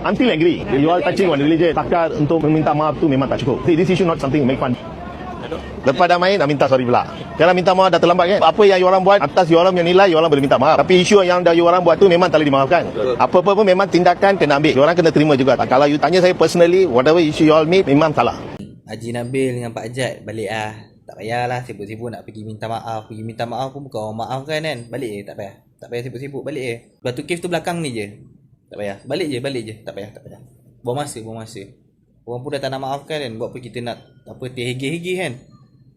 I'm still agree. You all touching on religion. Takar untuk meminta maaf tu memang tak cukup. See, this issue not something make fun. Lepas dah main, nak minta sorry pula. Kalau minta maaf dah terlambat kan? Apa yang you orang buat, atas you orang punya nilai, you orang boleh minta maaf. Tapi isu yang dah you orang buat tu memang tak boleh dimaafkan. Apa-apa pun memang tindakan kena ambil. You orang kena terima juga. Kalau you tanya saya personally, whatever issue you all made, memang salah. Haji Nabil dengan Pak Ajat balik ah. Tak payahlah sibuk-sibuk nak pergi minta maaf. Pergi minta maaf pun bukan orang maaf kan kan. Balik je tak payah. Tak payah sibuk-sibuk balik je. Batu cave tu belakang ni je. Tak payah. Balik je, balik je. Tak payah, tak payah. Buang masa, buang masa. Orang pun dah tak nak maafkan kan. Buat apa kita nak apa terhege-hege kan.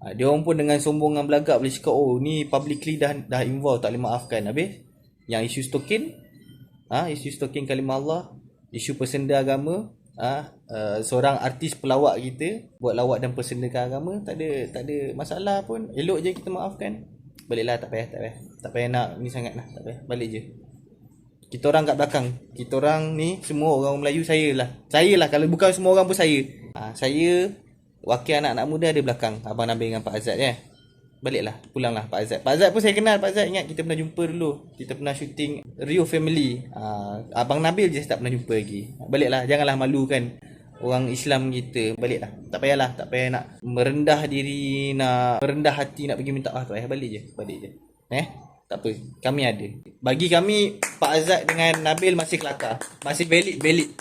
Ha, dia orang pun dengan sombong dengan belagak boleh cakap oh ni publicly dah dah involve tak boleh maafkan. Habis yang isu stokin ah ha, isu stokin kalimah Allah, isu persenda agama, ah uh, seorang artis pelawak kita buat lawak dan persendakan agama tak ada tak ada masalah pun elok je kita maafkan baliklah tak payah tak payah tak payah nak ni sangat lah tak payah balik je kita orang kat belakang. Kita orang ni semua orang Melayu saya lah. Saya lah kalau bukan semua orang pun saya. Ha, saya wakil anak-anak muda ada belakang. Abang Nabil dengan Pak Azad ya. Baliklah pulanglah Pak Azad. Pak Azad pun saya kenal. Pak Azad ingat kita pernah jumpa dulu. Kita pernah syuting Rio Family. Uh, Abang Nabil je tak pernah jumpa lagi. Baliklah janganlah malukan orang Islam kita. Baliklah tak payahlah tak payah nak merendah diri nak merendah hati nak pergi minta maaf. Tak payah balik je. Balik je. Eh tak apa kami ada. Bagi kami Pak Azad dengan Nabil masih kelakar. Masih valid valid